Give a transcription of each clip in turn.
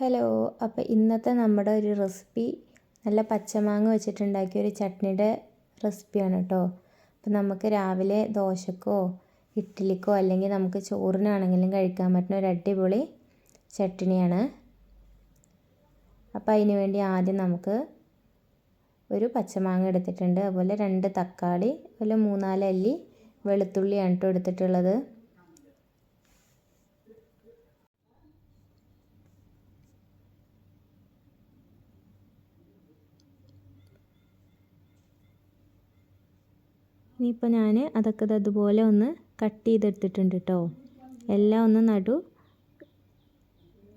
Hello അപ്പോൾ ഇന്നത്തെ നമ്മുടെ ഒരു റെസിപ്പി നല്ല പച്ചമാങ്ങ വെച്ചിട്ടുണ്ടാക്കിയ ഒരു ചട്നിയുടെ റെസിപ്പിയാണ് കേട്ടോ. അപ്പോൾ നമുക്ക് രാവിലെ ദോശക്കോ ഇഡ്ഡലിക്കോ അല്ലെങ്കിൽ നമുക്ക് ചോറിനാണെങ്കിലും കഴിക്കാൻ പറ്റുന്ന ഒരു അടിപൊളി ചട്നിയാണ്. അപ്പോൾ അതിന് വേണ്ടി ആദ്യം നമുക്ക് ഒരു പച്ചമാങ്ങ എടുത്തിട്ടുണ്ട്. അതുപോലെ രണ്ട് തക്കാളി അതുപോലെ മൂന്നാൽ അല്ലി വെളുത്തുള്ളിയാണ് കേട്ടോ എടുത്തിട്ടുള്ളത്. ഇനിയിപ്പോൾ ഞാൻ അതൊക്കെ അതുപോലെ ഒന്ന് കട്ട് ചെയ്തെടുത്തിട്ടുണ്ട് കേട്ടോ എല്ലാം ഒന്ന് നടു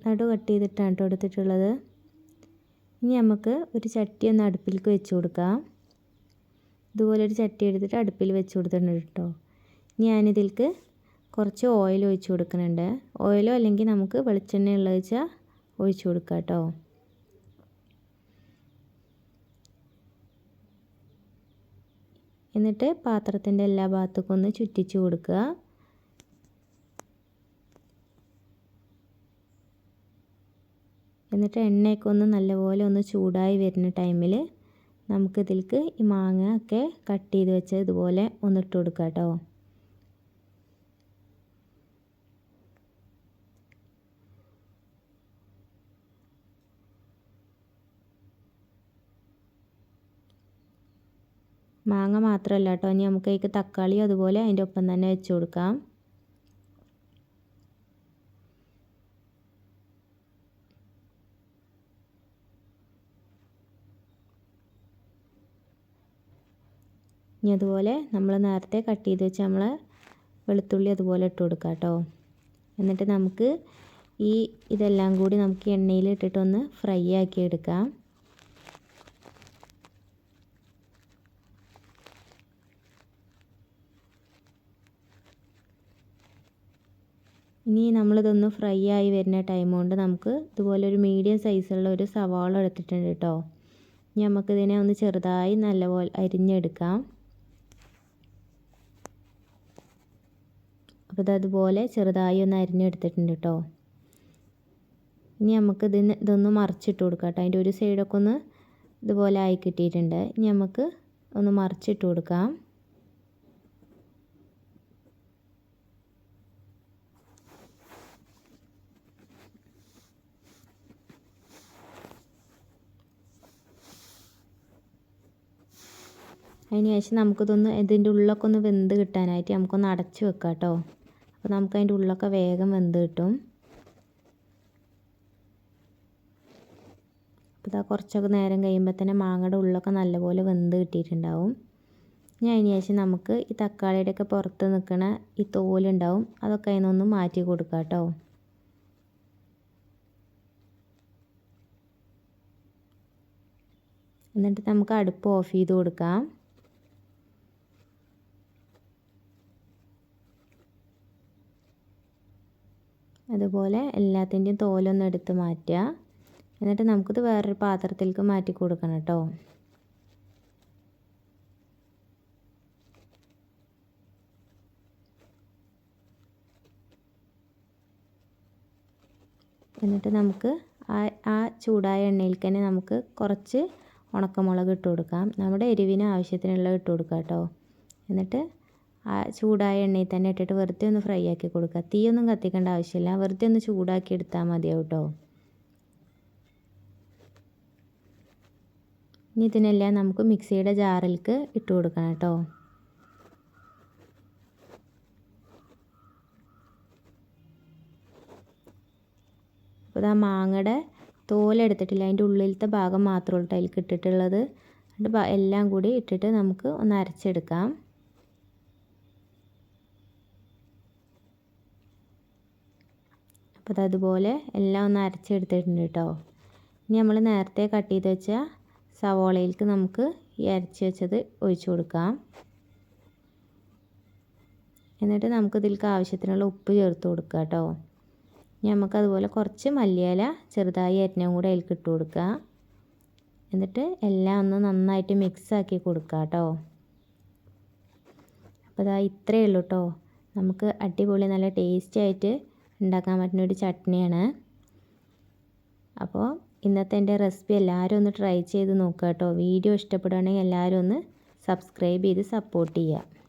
നടു കട്ട് ചെയ്തിട്ടാണ് കേട്ടോ എടുത്തിട്ടുള്ളത്. ഇനി നമുക്ക് ഒരു ചട്ടി ഒന്ന് അടുപ്പിലേക്ക് വെച്ച് കൊടുക്കാം. ഇതുപോലെ ഒരു ചട്ടി എടുത്തിട്ട് അടുപ്പിൽ വെച്ച് കൊടുത്തിട്ടുണ്ട് കേട്ടോ ഞാനിതിൽക്ക് കുറച്ച് ഓയിൽ ഒഴിച്ച് കൊടുക്കുന്നുണ്ട്. ഓയിലോ അല്ലെങ്കിൽ നമുക്ക് വെളിച്ചെണ്ണ ഉള്ളത് വെച്ചാൽ ഒഴിച്ച് കൊടുക്കാം കേട്ടോ എന്നിട്ട് പാത്രത്തിന്റെ എല്ലാ ഭാഗത്തേക്കും ഒന്ന് ചുറ്റിച്ച് കൊടുക്കുക. എന്നിട്ട് എണ്ണയൊക്കെ ഒന്ന് നല്ലപോലെ ഒന്ന് ചൂടായി വരുന്ന ടൈമിൽ നമുക്കിതിലേക്ക് ഈ മാങ്ങ ഒക്കെ കട്ട് ചെയ്ത് വെച്ച് ഇതുപോലെ ഒന്നിട്ട് കൊടുക്കാം കേട്ടോ മാങ്ങ മാത്രമല്ല കേട്ടോ ഇനി നമുക്ക് അതിലേക്ക് തക്കാളി അതുപോലെ അതിന്റെ ഒപ്പം തന്നെ വെച്ച് കൊടുക്കാം. ഇനി അതുപോലെ നമ്മൾ നേരത്തെ കട്ട് ചെയ്ത് വെച്ച് നമ്മൾ വെളുത്തുള്ളി അതുപോലെ ഇട്ട് കൊടുക്കാം കേട്ടോ. എന്നിട്ട് നമുക്ക് ഈ ഇതെല്ലാം കൂടി നമുക്ക് എണ്ണയിൽ ഇട്ടിട്ടൊന്ന് ഫ്രൈ ആക്കി എടുക്കാം. ഇനി നമ്മളിതൊന്ന് ഫ്രൈ ആയി വരുന്ന ടൈം കൊണ്ട് നമുക്ക് ഇതുപോലെ ഒരു മീഡിയം സൈസുള്ള ഒരു സവാള എടുത്തിട്ടുണ്ട് കേട്ടോ ഇനി നമുക്കിതിനെ ഒന്ന് ചെറുതായി നല്ലപോലെ അരിഞ്ഞെടുക്കാം. അപ്പോൾ ഇതതുപോലെ ചെറുതായി ഒന്ന് അരിഞ്ഞെടുത്തിട്ടുണ്ട് കേട്ടോ ഇനി നമുക്ക് ഇതിന് ഇതൊന്ന് മറിച്ചിട്ട് കൊടുക്കാം കേട്ടോ അതിന്റെ ഒരു സൈഡൊക്കെ ഒന്ന് ഇതുപോലെ ആയി കിട്ടിയിട്ടുണ്ട്. ഇനി നമുക്ക് ഒന്ന് മറിച്ചിട്ട് കൊടുക്കാം. അതിന് ശേഷം നമുക്കിതൊന്ന് ഇതിന്റെ ഉള്ളൊക്കെ ഒന്ന് വെന്ത് കിട്ടാനായിട്ട് നമുക്കൊന്ന് അടച്ച് വെക്കാം കേട്ടോ. അപ്പോൾ നമുക്ക് അതിന്റെ ഉള്ളൊക്കെ വേഗം വെന്ത് കിട്ടും. അപ്പോൾ ഇതാ കുറച്ചൊക്കെ നേരം കഴിയുമ്പോൾ തന്നെ മാങ്ങയുടെ ഉള്ളൊക്കെ നല്ലപോലെ വെന്ത് കിട്ടിയിട്ടുണ്ടാവും. ഇനി അതിന് ശേഷം നമുക്ക് ഈ തക്കാളിയുടെയൊക്കെ പുറത്ത് നിൽക്കുന്ന ഈ തോലുണ്ടാവും അതൊക്കെ അതിൽ നിന്നൊന്ന് മാറ്റി കൊടുക്കാം കേട്ടോ. എന്നിട്ട് നമുക്ക് അടുപ്പ് ഓഫ് ചെയ്ത് കൊടുക്കാം. അതുപോലെ എല്ലാത്തിന്റെയും തോലൊന്ന് എടുത്ത് മാറ്റുക. എന്നിട്ട് നമുക്കിത് വേറൊരു പാത്രത്തിലേക്ക് മാറ്റി കൊടുക്കണം കേട്ടോ. എന്നിട്ട് നമുക്ക് ആ ആ ചൂടായ എണ്ണയിൽ തന്നെ നമുക്ക് കുറച്ച് ഉണക്കമുളക് ഇട്ട് കൊടുക്കാം. നമ്മുടെ എരിവിന് ആവശ്യത്തിനുള്ള ഇട്ട് കൊടുക്കാം കേട്ടോ. എന്നിട്ട് ആ ചൂടായ എണ്ണയിൽ തന്നെ ഇട്ടിട്ട് വെറുതെ ഒന്ന് ഫ്രൈ ആക്കി കൊടുക്കുക തീയൊന്നും കത്തിക്കേണ്ട ആവശ്യമില്ല. വെറുതെ ഒന്ന് ചൂടാക്കി എടുത്താൽ മതിയാവും കേട്ടോ. ഇനി ഇതിനെല്ലാം നമുക്ക് മിക്സിയുടെ ജാറിലേക്ക് ഇട്ട് കൊടുക്കണം കേട്ടോ. അപ്പോൾ ആ മാങ്ങയുടെ തോലെടുത്തിട്ടില്ല അതിന്റെ ഉള്ളിലത്തെ ഭാഗം മാത്രമേ ഉള്ളൂ അതിൽ ഇട്ടിട്ടുള്ളത്. എല്ലാം കൂടി ഇട്ടിട്ട് നമുക്ക് ഒന്ന് അരച്ചെടുക്കാം. അപ്പോൾ അതുപോലെ എല്ലാം ഒന്ന് അരച്ചെടുത്തിട്ടുണ്ട് കേട്ടോ ഇനി നമ്മൾ നേരത്തെ കട്ട് ചെയ്ത് വെച്ച സവോളയിലേക്ക് നമുക്ക് ഈ അരച്ച് വെച്ചത് ഒഴിച്ചു കൊടുക്കാം. എന്നിട്ട് നമുക്ക് ഇതിലേക്ക് ആവശ്യത്തിനുള്ള ഉപ്പ് ചേർത്ത് കൊടുക്കുക കേട്ടോ ഇനി നമുക്കതുപോലെ കുറച്ച് മല്ലിയില ചെറുതായി അരിഞ്ഞും കൂടെ അതിലേക്ക് ഇട്ട് കൊടുക്കുക. എന്നിട്ട് എല്ലാം ഒന്ന് നന്നായിട്ട് മിക്സ് ആക്കി കൊടുക്കുക കേട്ടോ അപ്പോൾ ഇതാ ഇത്രയേ ഉള്ളൂ കേട്ടോ നമുക്ക് അടിപൊളി നല്ല ടേസ്റ്റി ആയിട്ട് ഉണ്ടാക്കാൻ പറ്റുന്ന ഒരു ചട്നിയാണ്. അപ്പോൾ ഇന്നത്തെ എന്റെ റെസിപ്പി എല്ലാവരും ഒന്ന് ട്രൈ ചെയ്ത് നോക്കുക കേട്ടോ. വീഡിയോ ഇഷ്ടപ്പെടുകയാണെങ്കിൽ എല്ലാവരും ഒന്ന് സബ്സ്ക്രൈബ് ചെയ്ത് സപ്പോർട്ട് ചെയ്യുക.